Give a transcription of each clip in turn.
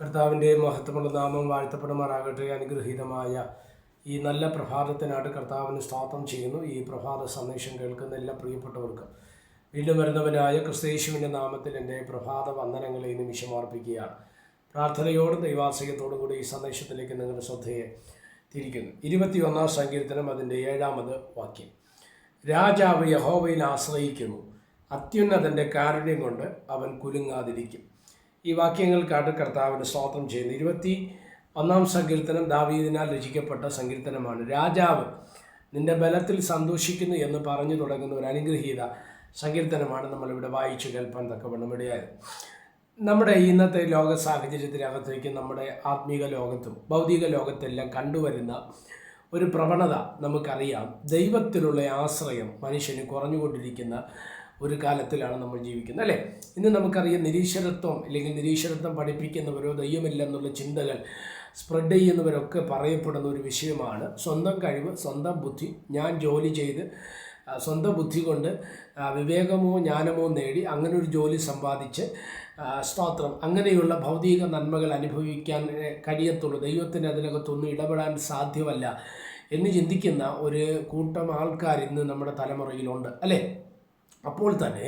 കർത്താവിന്റെ മഹത്വമുള്ള നാമം വാഴ്ത്തപ്പെടുമാറാകട്ടെ. അനുഗ്രഹീതമായ ഈ നല്ല പ്രഭാതത്തിനായിട്ട് കർത്താവിന് സ്തോത്രം ചെയ്യുന്നു. ഈ പ്രഭാത സന്ദേശം കേൾക്കുന്ന എല്ലാ പ്രിയപ്പെട്ടവർക്കും. വീണ്ടും വരുന്നവനായ ക്രിസ്തേശുവിന്റെ നാമത്തിൽ എന്റെ പ്രഭാത വന്ദനങ്ങളെ നിമിഷം അർപ്പിക്കുകയാണ് പ്രാർത്ഥനയോടും ദൈവാശ്രയത്തോടും കൂടി ഈ സന്ദേശത്തിലേക്ക് നിങ്ങളുടെ ശ്രദ്ധയെ തിരിക്കുന്നു. ഇരുപത്തിയൊന്നാം സങ്കീർത്തനം അതിന്റെ ഏഴാമത് വാക്യം. രാജാവ് യഹോവയിൽ ആശ്രയിക്കുന്നു. അത്യുന്നതന്റെ കാരുണ്യം കൊണ്ട് അവൻ കുലുങ്ങാതിരിക്കും. ഈ വാക്യങ്ങൾക്കായിട്ട് കർത്താവിന് സ്തോത്രം ചെയ്യുന്നു. ഇരുപത്തി ഒന്നാം സങ്കീർത്തനം ദാവീദിനാൽ രചിക്കപ്പെട്ട സങ്കീർത്തനമാണ്. രാജാവ് നിന്റെ ബലത്തിൽ സന്തോഷിക്കുന്നു എന്ന് പറഞ്ഞു തുടങ്ങുന്ന ഒരു അനുഗ്രഹീത സങ്കീർത്തനമാണ് നമ്മളിവിടെ വായിച്ചു കേൾപ്പാൻ തക്കവണ്ണം ഇടയായത്. നമ്മുടെ ഇന്നത്തെ ലോക സാഹചര്യത്തിനകത്തേക്ക് നമ്മുടെ ആത്മീക ലോകത്തും ഭൗതിക ലോകത്തെല്ലാം കണ്ടുവരുന്ന ഒരു പ്രവണത നമുക്കറിയാം. ദൈവത്തിലുള്ള ആശ്രയം മനുഷ്യന് കുറഞ്ഞുകൊണ്ടിരിക്കുന്ന ഒരു കാലത്തിലാണ് നമ്മൾ ജീവിക്കുന്നത് അല്ലേ? ഇന്ന് നമുക്കറിയാം നിരീശ്വരത്വം അല്ലെങ്കിൽ നിരീശ്വരത്വം പഠിപ്പിക്കുന്നവരോ ദൈവമില്ല എന്നുള്ള ചിന്തകൾ സ്പ്രെഡ് ചെയ്യുന്നവരൊക്കെ പറയപ്പെടുന്ന ഒരു വിഷയമാണ്. സ്വന്തം കഴിവ് സ്വന്തം ബുദ്ധി ഞാൻ ജോലി ചെയ്ത് സ്വന്തം ബുദ്ധി കൊണ്ട് വിവേകമോ ജ്ഞാനമോ നേടി അങ്ങനെ ഒരു ജോലി സമ്പാദിച്ച് സ്തോത്രം. അങ്ങനെയുള്ള ഭൗതിക നന്മകൾ അനുഭവിക്കാൻ കഴിയത്തുള്ളൂ. ദൈവത്തിന് അതിനകത്തൊന്നും ഇടപെടാൻ സാധ്യമല്ല എന്ന് ചിന്തിക്കുന്ന ഒരു കൂട്ടം ആൾക്കാർ ഇന്ന് നമ്മുടെ തലമുറയിലുണ്ട് അല്ലേ? അപ്പോൾ തന്നെ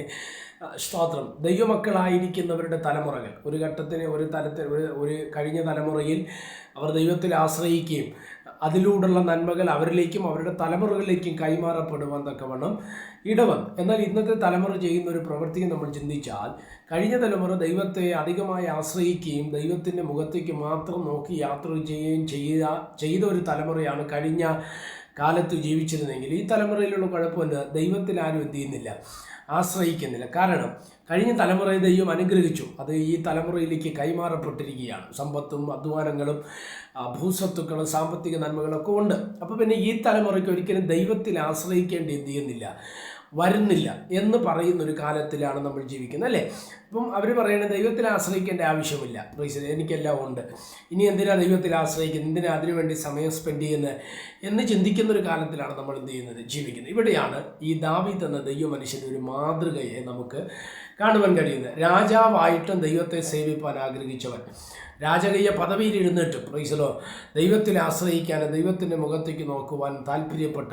സ്തോത്രം. ദൈവമക്കളായിരിക്കുന്നവരുടെ തലമുറകൾ. ഒരു ഘട്ടത്തിന് ഒരു തലത്തിൽ ഒരു ഒരു കഴിഞ്ഞ തലമുറയിൽ അവർ ദൈവത്തിൽ ആശ്രയിക്കുകയും അതിലൂടെയുള്ള നന്മകൾ അവരിലേക്കും അവരുടെ തലമുറകളിലേക്കും കൈമാറപ്പെടുവാൻ തക്കവണ്ണം ഇടവൻ എന്നാൽ ഇന്നത്തെ തലമുറ ചെയ്യുന്ന ഒരു പ്രവൃത്തിയും നമ്മൾ ചിന്തിച്ചാൽ കഴിഞ്ഞ തലമുറ ദൈവത്തെ അധികമായി ആശ്രയിക്കുകയും ദൈവത്തിന്റെ മുഖത്തേക്ക് മാത്രം നോക്കി യാത്ര ചെയ്യുകയും ചെയ്യുക ചെയ്ത ഒരു തലമുറയാണ് കഴിഞ്ഞ കാലത്ത് ജീവിച്ചിരുന്നെങ്കിൽ ഈ തലമുറയിലുള്ള കുഴപ്പമില്ല ദൈവത്തിൽ ആരും എന്ത് ചെയ്യുന്നില്ല. ആശ്രയിക്കുന്നില്ല. കാരണം കഴിഞ്ഞ തലമുറയെ ദൈവം അനുഗ്രഹിച്ചു. അത് ഈ തലമുറയിലേക്ക് കൈമാറപ്പെട്ടിരിക്കുകയാണ്. സമ്പത്തും അധ്വാനങ്ങളും ഭൂസ്വത്തുക്കളും സാമ്പത്തിക നന്മകളൊക്കെ ഉണ്ട്. അപ്പോൾ പിന്നെ ഈ തലമുറയ്ക്ക് ഒരിക്കലും ദൈവത്തിൽ ആശ്രയിക്കേണ്ടി എന്ത് ചെയ്യുന്നില്ല. വരുന്നില്ല എന്ന് പറയുന്ന ഒരു കാലത്തിലാണ് നമ്മൾ ജീവിക്കുന്നത് അല്ലേ? അപ്പം അവർ പറയുന്നത് ദൈവത്തിൽ ആശ്രയിക്കേണ്ട ആവശ്യമില്ല. എനിക്കെല്ലാം ഉണ്ട്. ഇനി എന്തിനാണ് ദൈവത്തിൽ ആശ്രയിക്കുന്നത്? എന്തിനാ അതിനുവേണ്ടി സമയം സ്പെൻഡ് ചെയ്യുന്നത്? എന്ന് ചിന്തിക്കുന്ന ഒരു കാലത്തിലാണ് നമ്മൾ എന്ത് ചെയ്യുന്നത്? ജീവിക്കുന്നത്. ഇവിടെയാണ് ഈ ദാവി തന്ന ദൈവ മനുഷ്യന്റെ ഒരു മാതൃകയെ നമുക്ക് കാണുവാൻ കഴിയുന്നത്. രാജാവായിട്ടും ദൈവത്തെ സേവിപ്പാൻ ആഗ്രഹിച്ചവൻ. രാജകീയ പദവിയിൽ ഇരുന്നിട്ട് പ്രൈസലോ ദൈവത്തിനെ ആശ്രയിക്കാനും ദൈവത്തിന്റെ മുഖത്തേക്ക് നോക്കുവാൻ താല്പര്യപ്പെട്ട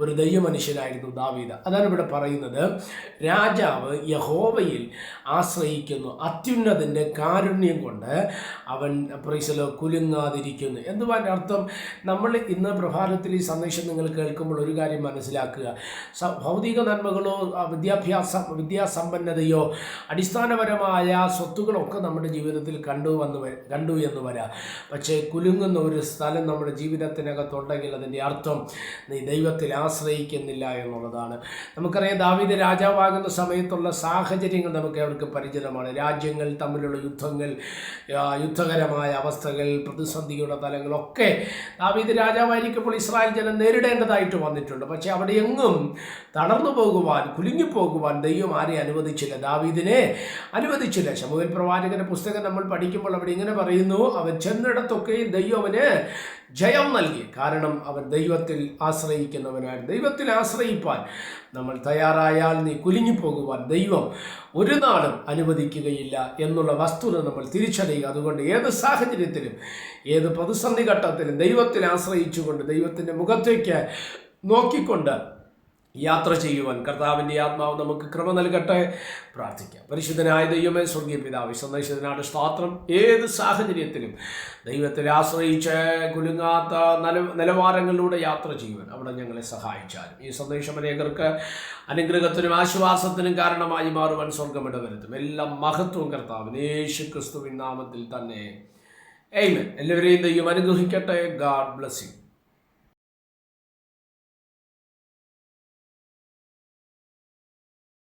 ഒരു ദൈവമനുഷ്യനായിരുന്നു ദാവീദ. അതാണ് ഇവിടെ പറയുന്നത്. രാജാവ് യഹോവയിൽ ആശ്രയിക്കുന്നു. അത്യുന്നതിന്റെ കാരുണ്യം കൊണ്ട് അവൻ പ്രൈസലോ കുലുങ്ങാതിരിക്കുന്നു. എന്തുവാന്റെ അർത്ഥം? നമ്മൾ ഇന്ന് പ്രഭാതത്തിൽ ഈ സന്ദേശം നിങ്ങൾ കേൾക്കുമ്പോൾ ഒരു കാര്യം മനസ്സിലാക്കുക. ഭൗതിക നന്മകളോ വിദ്യാഭ്യാസ വിദ്യാസമ്പന്നതയോ അടിസ്ഥാനപരമായ സ്വത്തുകളൊക്കെ നമ്മുടെ ജീവിതത്തിൽ കണ്ടുവന്ന് കണ്ടു എന്ന് വരാം. പക്ഷേ കുലുങ്ങുന്ന ഒരു സ്ഥലം നമ്മുടെ ജീവിതത്തിനകത്തുണ്ടെങ്കിൽ അതിന്റെ അർത്ഥം നീ ദൈവത്തിൽ ആശ്രയിക്കുന്നില്ല എന്നുള്ളതാണ്. നമുക്കറിയാം ദാവീദ് രാജാവാകുന്ന സമയത്തുള്ള സാഹചര്യങ്ങൾ നമുക്ക് അവർക്ക് പരിചിതമാണ്. രാജ്യങ്ങൾ തമ്മിലുള്ള യുദ്ധങ്ങൾ യുദ്ധകരമായ അവസ്ഥകൾ പ്രതിസന്ധിയുടെ തലങ്ങളൊക്കെ ദാവീദ് രാജാവായിരിക്കുമ്പോൾ ഇസ്രായേൽ ജനം നേരിടേണ്ടതായിട്ട് വന്നിട്ടുണ്ട്. പക്ഷേ അവിടെ എങ്ങും തളർന്നു പോകുവാൻ കുലുങ്ങിപ്പോകുവാൻ ദൈവം ആരെ അനുവദിച്ചില്ല. ദാവീദിനെ അനുവദിച്ചില്ല. ശമുവേൽ പ്രവാചകന്റെ പുസ്തകം നമ്മൾ പഠിക്കുമ്പോൾ അവിടെ ഇങ്ങനെ പറയുന്നു? അവൻ ചെന്നിടത്തൊക്കെ ദൈവം അവന് ജയം നൽകി. കാരണം അവൻ ദൈവത്തിൽ ആശ്രയിക്കുന്നവനാണ്. ദൈവത്തിൽ ആശ്രയിപ്പാൻ നമ്മൾ തയ്യാറായാൽ നീ കുലുങ്ങിപ്പോകുവാൻ ദൈവം ഒരു നാളും അനുവദിക്കുകയില്ല എന്നുള്ള വസ്തുത നമ്മൾ തിരിച്ചറിയുക. അതുകൊണ്ട് ഏത് സാഹചര്യത്തിലും ഏത് പ്രതിസന്ധി ഘട്ടത്തിലും ദൈവത്തിൽ ആശ്രയിച്ചുകൊണ്ട് ദൈവത്തിന്റെ മുഖത്തേക്ക് നോക്കിക്കൊണ്ട് യാത്ര ചെയ്യുവാൻ കർത്താവിന്റെ ആത്മാവ് നമുക്ക് കൃപ നൽകട്ടെ. പ്രാർത്ഥിക്കാം. പരിശുദ്ധനായ ദൈവമേ സ്വർഗീയ പിതാവ് സന്ദേശത്തിനാണ് സ്തോത്രം. ഏത് സാഹചര്യത്തിലും ദൈവത്തിൽ ആശ്രയിച്ച് കുലുങ്ങാത്ത നില നിലവാരങ്ങളിലൂടെ യാത്ര ചെയ്യുവാൻ അവിടെ ഞങ്ങളെ സഹായിച്ചാലും. ഈ സന്ദേശം അനേകർക്ക് അനുഗ്രഹത്തിനും ആശ്വാസത്തിനും കാരണമായി മാറുവാൻ വരുത്തും. എല്ലാം മഹത്വം കർത്താവിന് യേശു ക്രിസ്തുവിൻ നാമത്തിൽ തന്നെ. എയ്മൻ എല്ലാവരെയും ദൈവം അനുഗ്രഹിക്കട്ടെ. God bless you